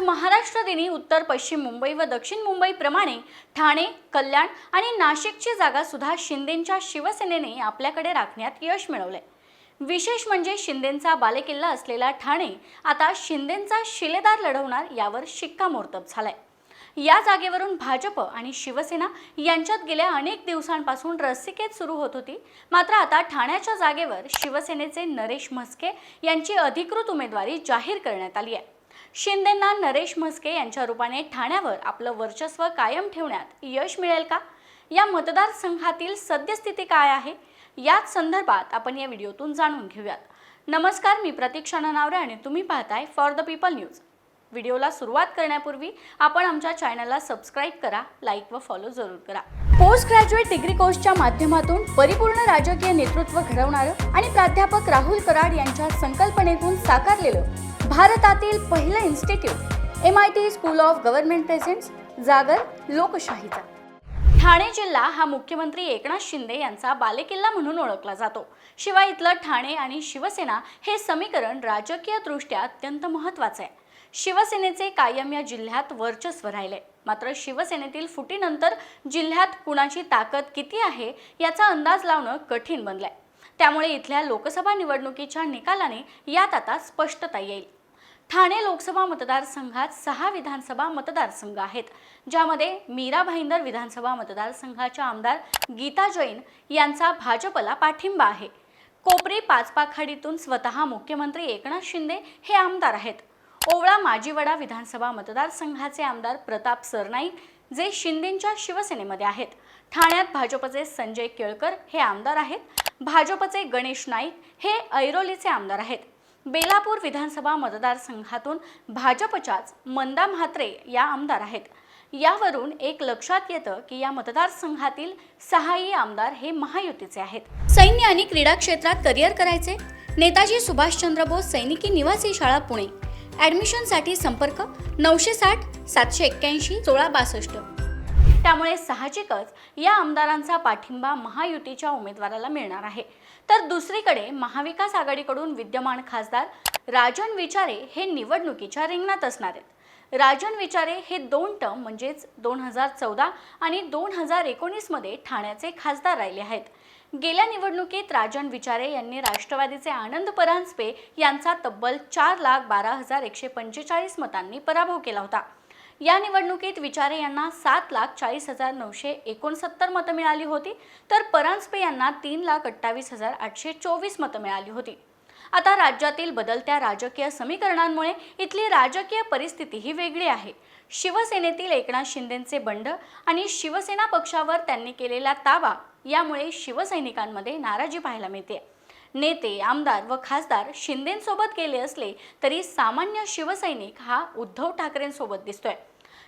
आज महाराष्ट्र दिनी उत्तर पश्चिम मुंबई व दक्षिण मुंबईप्रमाणे ठाणे कल्याण आणि नाशिकची जागा सुद्धा शिंदेंच्या शिवसेनेने आपल्याकडे राखण्यात यश मिळवलंय. विशेष म्हणजे शिंदेंचा बालेकिल्ला असलेला ठाणे आता शिंदेंचा शिलेदार लढवणार यावर शिक्कामोर्तब झालाय. या जागेवरून भाजप आणि शिवसेना यांच्यात गेल्या अनेक दिवसांपासून रस्सिकेत सुरू होत होती. मात्र आता ठाण्याच्या जागेवर शिवसेनेचे नरेश म्हस्के यांची अधिकृत उमेदवारी जाहीर करण्यात आली आहे. शिंदेंना नरेश म्हस्के यांच्या रूपाने ठाण्यावर आपलं वर्चस्व कायम ठेवण्यात यश मिळेल का? या मतदारसंघातील सद्यस्थिती काय आहे? याच संदर्भात आपण या व्हिडिओतून जाणून घेऊयात. नमस्कार मी प्रतीक्षा ननावरे आणि तुम्ही पाहताय फॉर द पीपल न्यूज व्हिडिओला सुरुवात करण्यापूर्वी आपण आमच्या चॅनलला सबस्क्राईब करा लाईक व फॉलो जरूर करा. पोस्ट ग्रॅज्युएट डिग्री कोर्सच्या माध्यमातून परिपूर्ण राजकीय नेतृत्व घडवणारं आणि प्राध्यापक राहुल कराड यांच्या संकल्पनेतून साकारलेलं भारतातील पहिलं institute M I T school of government presents जागर लोकशाहीचा. ठाणे जिल्हा हा मुख्यमंत्री एकनाथ शिंदे यांचा बालेकिल्ला म्हणून ओळखला जातो. शिवाय इथलं ठाणे आणि शिवसेना हे समीकरण राजकीयदृष्ट्या अत्यंत महत्त्वाचं आहे. शिवसेनेचे कायम या जिल्ह्यात वर्चस्व राहिले. मात्र शिवसेनेतील फुटीनंतर जिल्ह्यात कुणाची ताकद किती आहे याचा अंदाज लावणं कठीण बनलंय. त्यामुळे इथल्या लोकसभा निवडणुकीच्या निकालाने यात आता स्पष्टता येईल. ठाणे लोकसभा मतदारसंघात सहा विधानसभा मतदारसंघ आहेत ज्यामध्ये मीरा भाईंदर विधानसभा मतदारसंघाच्या आमदार गीता जैन यांचा भाजपला पाठिंबा आहे. कोपरी पाचपाखाडीतून स्वतः मुख्यमंत्री एकनाथ शिंदे हे आमदार आहेत. ओवळा माजीवडा विधानसभा मतदारसंघाचे आमदार प्रताप सरनाईक जे शिंदेंच्या शिवसेनेमध्ये आहेत. ठाण्यात भाजपचे संजय केळकर हे आमदार आहेत. भाजपचे गणेश नाईक हे ऐरोलीचे आमदार आहेत. बेलापूर विधानसभा मतदारसंघातून भाजपच्याच मंदा म्हात्रे या आमदार आहेत. यावरून एक लक्षात येतं की या मतदारसंघातील सहाही आमदार हे महायुतीचे आहेत. सैन्य आणि क्रीडा क्षेत्रात करिअर करायचे? नेताजी सुभाषचंद्र बोस सैनिकी निवासी शाळा पुणे. ॲडमिशनसाठी संपर्क नऊशे साठ सातशे एक्क्याऐंशी सोळा बासष्ट. त्यामुळे साहजिकच या आमदारांचा पाठिंबा महायुतीच्या उमेदवाराला मिळणार आहे. तर दुसरीकडे महाविकास आघाडीकडून विद्यमान खासदार राजन विचारे हे निवडणुकीच्या रिंगणात असणार आहेत. राजन विचारे हे दोन टर्म म्हणजेच दोन हजार चौदा आणि दोन हजार एकोणीसमध्ये ठाण्याचे खासदार राहिले आहेत. गेल्या निवडणुकीत राजन विचारे यांनी राष्ट्रवादीचे आनंद परांजपे यांचा तब्बल चार लाख बारा हजार एकशे पंचेचाळीस मतांनी पराभव केला होता. या निवडणुकीत विचारे यांना सात लाख चाळीस हजार नऊशे एकोणसत्तर मतं मिळाली होती तर परांजपे यांना तीन लाख अठ्ठावीस हजार आठशे चोवीस मतं मिळाली होती. आता राज्यातील बदलत्या राजकीय समीकरणांमुळे इथली राजकीय परिस्थितीही वेगळी आहे. शिवसेनेतील एकनाथ शिंदेंचे बंड आणि शिवसेना पक्षावर त्यांनी केलेला ताबा यामुळे शिवसैनिकांमध्ये नाराजी पाहायला मिळते. नेते आमदार व खासदार शिंदेंसोबत गेले असले तरी सामान्य शिवसैनिक हा उद्धव ठाकरेंसोबत दिसतोय.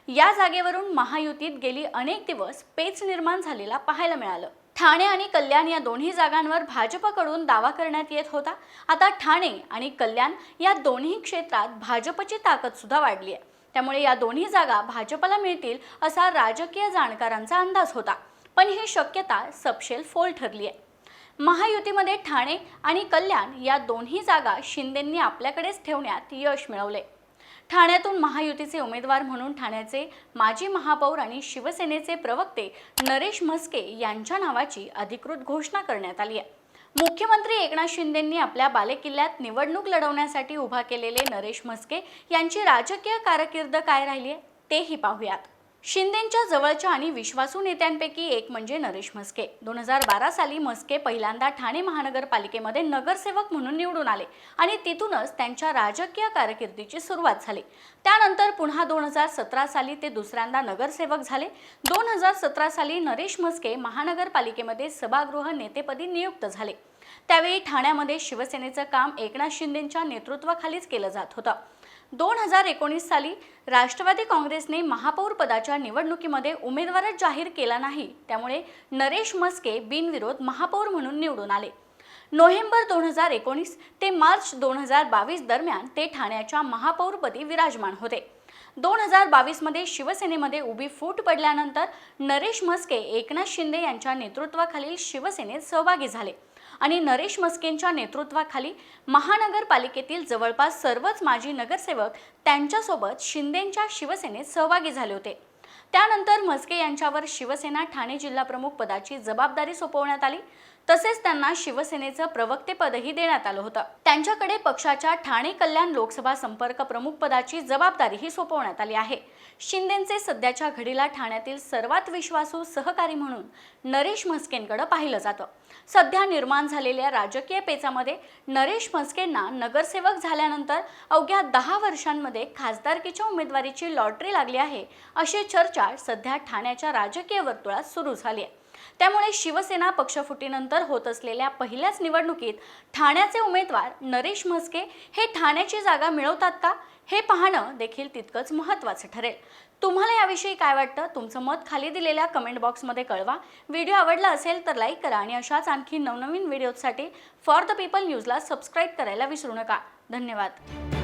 या जागेवरून महायुतीत गेली अनेक दिवस पेच निर्माण झालेला पाहायला मिळालं. ठाणे आणि कल्याण या दोन्ही जागांवर भाजपकडून दावा करण्यात येत होता. आता ठाणे आणि कल्याण या दोन्ही क्षेत्रात भाजपची ताकद सुद्धा वाढली आहे. त्यामुळे या दोन्ही जागा भाजपला मिळतील असा राजकीय जाणकारांचा अंदाज होता. पण ही शक्यता सपशेल फोल ठरली आहे. महायुतीमध्ये ठाणे आणि कल्याण या दोन्ही जागा शिंदेंनी आपल्याकडेच ठेवण्यात यश मिळवले ठाण्यातून महायुतीचे उमेदवार म्हणून ठाण्याचे माजी महापौर आणि शिवसेनेचे प्रवक्ते नरेश म्हस्के यांच्या नावाची अधिकृत घोषणा करण्यात आली आहे. मुख्यमंत्री एकनाथ शिंदेंनी आपल्या बालेकिल्ल्यात निवडणूक लढवण्यासाठी उभा केलेले नरेश म्हस्के यांची राजकीय कारकीर्द काय राहिली आहे तेही पाहूयात. शिंदेंच्या जवळच्या आणि विश्वासू नेत्यांपैकी एक म्हणजे नरेश म्हस्के. दोन हजार बारा साली म्हस्के पहिल्यांदा ठाणे महानगरपालिकेमध्ये नगरसेवक म्हणून निवडून आले आणि तिथूनच त्यांच्या राजकीय कारकिर्दीची सुरुवात झाली. त्यानंतर पुन्हा दोन हजार सतरा साली ते दुसऱ्यांदा नगरसेवक झाले. दोन हजार सतरा साली नरेश म्हस्के महानगरपालिकेमध्ये सभागृह नेतेपदी नियुक्त झाले. त्यावेळी ठाण्यामध्ये शिवसेनेचं काम एकनाथ शिंदेंच्या नेतृत्वाखालीच केलं जात होतं. दोन हजार एकोणीस साली राष्ट्रवादी काँग्रेसने महापौर पदाच्या निवडणुकीमध्ये उमेदवारच जाहीर केला नाही. त्यामुळे नरेश म्हस्के बिनविरोध महापौर म्हणून निवडून आले. नोव्हेंबर दोन हजार एकोणीस ते मार्च दोन हजार बावीस दरम्यान ते ठाण्याच्या महापौरपदी विराजमान होते. दोन हजार बावीसमध्ये शिवसेनेमध्ये उभी फूट पडल्यानंतर नरेश म्हस्के एकनाथ शिंदे यांच्या नेतृत्वाखालील शिवसेनेत सहभागी झाले. आणि नरेश मस्केंच्या नेतृत्वाखाली महानगरपालिकेतील जवळपास सर्वच माजी नगरसेवक त्यांच्यासोबत शिंदेंच्या शिवसेनेत सहभागी झाले होते. त्यानंतर म्हस्के यांच्यावर शिवसेना ठाणे जिल्हाप्रमुख पदाची जबाबदारी सोपवण्यात आली. तसेच त्यांना शिवसेनेचं प्रवक्तेपदही देण्यात आलं होतं. त्यांच्याकडे पक्षाच्या ठाणे कल्याण लोकसभा संपर्क प्रमुख पदाची जबाबदारीही सोपवण्यात आली आहे. शिंदेचे सध्याच्या घडीला ठाण्यातील सर्वात विश्वासू सहकारी म्हणून नरेश म्हस्केंकडे पाहिलं जातं. सध्या निर्माण झालेल्या राजकीय पेचामध्ये नरेश म्हस्केंना नगरसेवक झाल्यानंतर अवघ्या दहा वर्षांमध्ये खासदारकीच्या उमेदवारीची लॉटरी लागली आहे अशी चर्चा सध्या ठाण्याच्या राजकीय वर्तुळात सुरू झाली आहे. त्यामुळे शिवसेना पक्षफुटीनंतर होत असलेल्या पहिल्याच निवडणुकीत ठाण्याचे उमेदवार नरेश म्हस्के हे ठाण्याची जागा मिळवतात का? हे पाहणं देखील तितकंच महत्त्वाचं ठरेल. तुम्हाला याविषयी काय वाटतं? तुमचं मत खाली दिलेल्या कमेंट बॉक्समध्ये कळवा. व्हिडिओ आवडला असेल तर लाईक करा आणि अशाच आणखी नवनवीन व्हिडिओसाठी फॉर द पीपल न्यूजला सबस्क्राईब करायला विसरू नका. धन्यवाद.